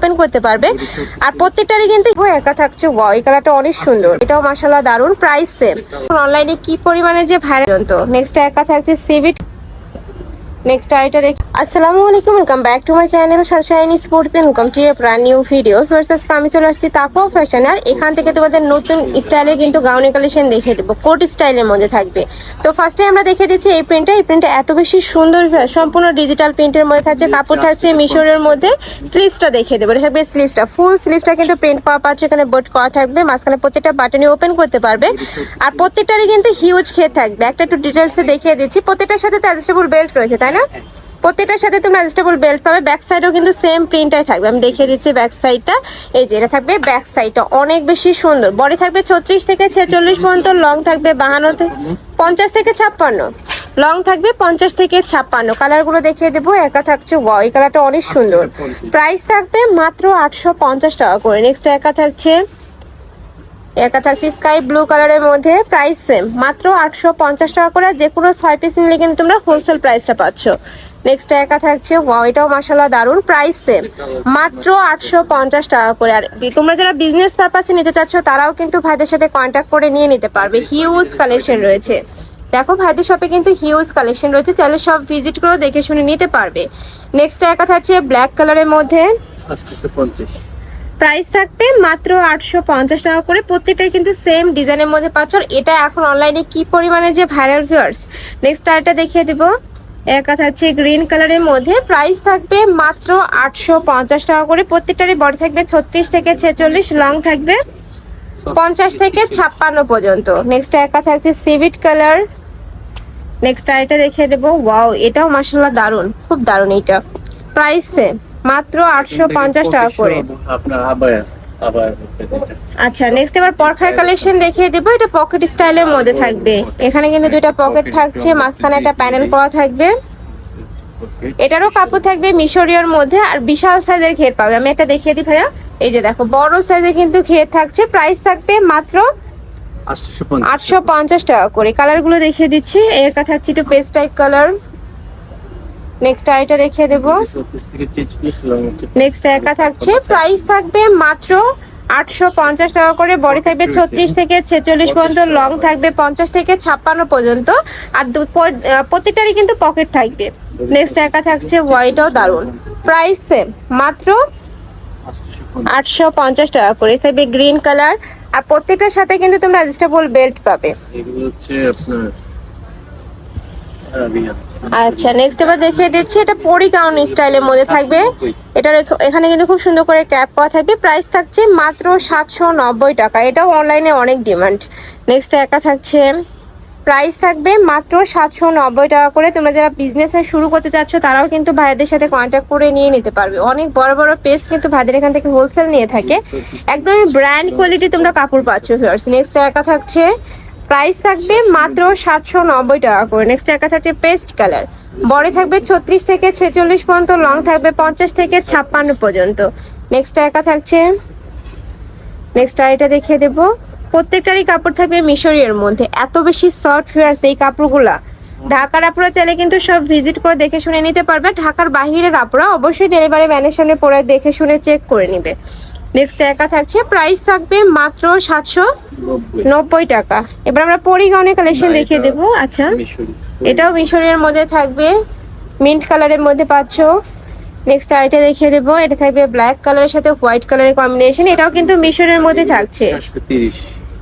Open করতে পারবে। আর প্রত্যেকটারই কিন্তু একা থাকছে। ওয়াও এই কালারটা অনেক সুন্দর। এটাও মাসাল্লাহ দারুণ প্রাইস সেম অনলাইনে কি পরিমাণে যে ভাইরাল তো নেক্সট একা থাকছে সিভিট নেক্সট আইটা দেখি আসসালামু আলাইকুম welcome back to my channel sunshine sport welcome to a brand new video first আমি চলে আসছি তাকো ফ্যাশন আর এখান থেকে তোমাদের নতুন স্টাইলের কিন্তু গাউনি কালেকশন দেখে দেবো। কোট স্টাইলের মধ্যে থাকবে। তো ফার্স্টে আমরা দেখে দিচ্ছি এই প্রিন্টটা এই প্রিন্টটা এত বেশি সুন্দর সম্পূর্ণ ডিজিটাল প্রিন্টের মধ্যে থাকছে। কাপড় থাকছে মিশরের মধ্যে। স্লিভসটা দেখে দেবো। থাকবে স্লিভসটা ফুল স্লিভসটা কিন্তু প্রিন্ট পাওয়া পাচ্ছে। এখানে বোট করা থাকবে। মাঝখানে প্রত্যেকটা বাটনে ওপেন করতে পারবে। আর প্রত্যেকটারই কিন্তু হিউজ খেয়ে থাকবে। একটা একটু ডিটেলসে দেখিয়ে দিচ্ছি। প্রত্যেকটার সাথে অ্যাডজাস্টেবল বেল্ট রয়েছে তাই না? প্রত্যেকটার সাথে তোমরা অ্যাডজাস্টেবল বেল্ট পাবে। ব্যাক সাইডেও কিন্তু সেম প্রিন্টটাই থাকবে। আমি দেখিয়ে দিচ্ছি ব্যাক সাইডটা এই যে এটা থাকবে ব্যাক সাইডটা অনেক বেশি সুন্দর। বডি থাকবে ছত্রিশ থেকে ছেচল্লিশ পর্যন্ত লং থাকবে বাহান্ন পঞ্চাশ থেকে ছাপ্পান্ন। লং থাকবে পঞ্চাশ থেকে ছাপ্পান্ন। কালারগুলো দেখিয়ে দেবো। একা থাকছে ওয়াও এই কালারটা অনেক সুন্দর। প্রাইস থাকবে মাত্র আটশো পঞ্চাশ টাকা করে। নেক্সট একা থাকছে একা থাকছে স্কাই ব্লু কালারের মধ্যে প্রাইস সেম মাত্র আটশো পঞ্চাশ টাকা করে যে কোনো ছয় পিস নিলে কিন্তু তোমরা হোলসেল প্রাইসটা পাচ্ছ। নেক্সট একা থাকছে ওয়াও এটাও মাসাল্লাহ দারুণ প্রাইস সেম মাত্র আটশো পঞ্চাশ টাকা করে। আর তোমরা যারা বিজনেস পারপাসে নিতে চাচ্ছ, তারাও কিন্তু ভাইদের সাথে কন্ট্যাক্ট করে নিয়ে নিতে পারবে। হিউজ কালেকশন রয়েছে। দেখো, ভাইদের শপে কিন্তু হিউজ কালেকশন রয়েছে। চাইলে সব ভিজিট করে দেখে শুনে নিতে পারবে। নেক্সট একা থাকছে ব্ল্যাক কালারের মধ্যে। প্রাইস থাকবে মাত্র আটশো পঞ্চাশ টাকা করে। প্রত্যেকটাই কিন্তু সেম ডিজাইনের মধ্যে পাচ্ছ। এটা এখন অনলাইনে কি পরিমাণে যে ভাইরাল ভিউয়ার্স নেক্সট আরেকটা দেখিয়ে দেবো। একা থাকছে গ্রিন কালারের মধ্যে প্রাইস থাকবে মাত্র আটশো পঞ্চাশ টাকা করে। প্রত্যেকটারই বডি থাকবে ছত্রিশ থেকে ছেচল্লিশ লং থাকবে পঞ্চাশ থেকে ছাপ্পান্ন পর্যন্ত। নেক্সট একা থাকছে সিভিট কালার নেক্সট আরেকটা দেখিয়ে দেবো। ওয়াও এটাও মাসাল্লাহ দারুণ খুব দারুণ এটা প্রাইস সেম মাত্র আটশো পঞ্চাশ টাকা করে। আচ্ছা নেক্সট এবার পরখার কালেকশন দেখিয়ে দেবো। এটা পকেট স্টাইলের মধ্যে থাকবে। এখানে কিন্তু দুইটা পকেট থাকছে মাঝখানে একটা প্যানেল করা থাকবে। এটারও কাপড় থাকবে মিশরীয়র মধ্যে আর বিশাল সাইজের ঘের পাবে। আমি একটা দেখিয়ে দিই ভাইয়া। এই যে দেখো বড় সাইজে কিন্তু ঘের থাকছে। প্রাইস থাকবে মাত্র আটশো পঞ্চাশ টাকা। করে। কালারগুলো দেখিয়ে দিচ্ছি। এর কাছে হচ্ছে একটু পেস্ট টাইপ কালার নেক্সট আইটা দেখিয়ে দেবো। নেক্সট একা থাকছে। প্রাইস থাকবে মাত্র আটশো পঞ্চাশ টাকা করে। বডি থাকবে ছত্রিশ থেকে ছেচল্লিশ পর্যন্ত। লং থাকবে পঞ্চাশ থেকে ছাপ্পান্ন পর্যন্ত। আর প্রত্যেকটারই কিন্তু পকেট থাকবে। নেক্সট একা থাকছে হোয়াইটও দারুণ প্রাইস সেম মাত্র আটশো পঞ্চাশ টাকা করে। থাকবে গ্রিন কালার আর প্রত্যেকটার সাথে কিন্তু তোমরা অ্যাডজাস্টেবল বেল্ট পাবে। এগুলো হচ্ছে আপনার আচ্ছা নেক্সট এবার দেখিয়ে দিচ্ছি, এটা পরি গাউন স্টাইলের মধ্যে থাকবে। এটার এখানে কিন্তু খুব সুন্দর করে ক্যাপ পাওয়া থাকবে। প্রাইস থাকছে মাত্র সাতশো নব্বই টাকা। এটাও অনলাইনে অনেক ডিমান্ড নেক্সট একা থাকছে। প্রাইস থাকবে মাত্র সাতশো নব্বই টাকা করে। তোমরা যারা বিজনেস শুরু করতে চাচ্ছ, তারাও কিন্তু ভাইদের সাথে কন্ট্যাক্ট করে নিয়ে নিতে পারবে। অনেক বড় বড় পেজ কিন্তু ভাইদের এখান থেকে হোলসেল নিয়ে থাকে। একদমই ব্র্যান্ড কোয়ালিটি তোমরা কাপড় পাচ্ছ নেক্সট একা থাকছে। প্রাইস থাকবে মাত্র সাতশো নব্বই টাকা করে। নেক্সট একা থাকছে পেস্ট কালার। বডি থাকবে ছত্রিশ থেকে ছেচল্লিশ পর্যন্ত, লং থাকবে পঞ্চাশ থেকে ছাপ্পান্ন পর্যন্ত। নেক্সট একা থাকছে নেক্সট আইটা দেখিয়ে দেবো। প্রত্যেকটারই কাপড় থাকবে মিশরীয়ের মধ্যে। এত বেশি সফট ফিয়ার্স এই কাপড়গুলা। ঢাকার আপুরা চাইলে কিন্তু সব ভিজিট করে দেখে শুনে নিতে পারবে। ঢাকার বাহিরের আপুরা অবশ্যই ডেলিভারি ম্যানের সামনে পরে দেখে শুনে চেক করে নিবে। নেক্সট একা থাকছে। প্রাইস থাকবে মাত্র সাতশো নব্বই। টাকা। এবার আমরা পরিগাউনের কালেকশন দেখিয়ে দেবো। আচ্ছা। এটাও মিশরের মধ্যে থাকবে। মিন্ট কালারের মধ্যে পাচ্ছ। নেক্সট আইটা দেখিয়ে দেবো। এটা থাকবে ব্ল্যাক কালারের সাথে হোয়াইট কালারের কম্বিনেশন এটাও কিন্তু মিশরের মধ্যে থাকছে।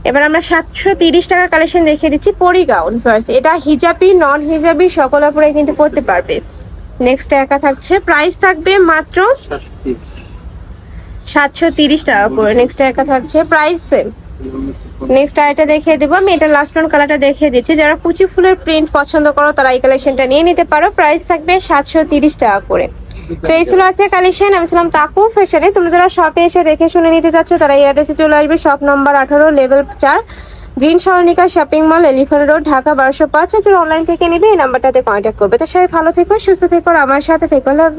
এবার আমরা সাতশো তিরিশ টাকার কালেকশন দেখিয়ে দিচ্ছি পরি গাউন ফার্স্ট এটা হিজাবি নন হিজাবি সকল আপুরাই কিন্তু পরতে পারবে। নেক্সট একা থাকছে। প্রাইস থাকবে মাত্র সাতশো তিরিশ টাকা করে। নেক্সট একা থাকছে প্রাইস সেম নেক্সট আইটা দেখিয়ে দেবো। আমি এটা লাস্ট ওয়ান কালারটা দেখিয়ে দিচ্ছি। যারা কুচি ফুলের প্রিন্ট পছন্দ করো, তারা এই কালেকশনটা নিয়ে নিতে পারো। প্রাইস থাকবে সাতশো তিরিশ টাকা করে। তো এই ছিল আছে কালেকশন আমি ছিলাম তাকু ফ্যাশনে তোমরা যারা শপে এসে দেখে শুনে নিতে চাচ্ছ, তারা এই অ্যাড্রেসে চলে আসবে। শপ নম্বর আঠারো লেভেল চার green সরণিকা shopping mall elephant road Dhaka বারোশো পাঁচ। হাজার অনলাইন থেকে নিবে, এই নাম্বারটাতে কন্ট্যাক্ট করবে। তো সবাই ভালো থেকো, সুস্থ থেকো আমার সাথে থেকো। লাভ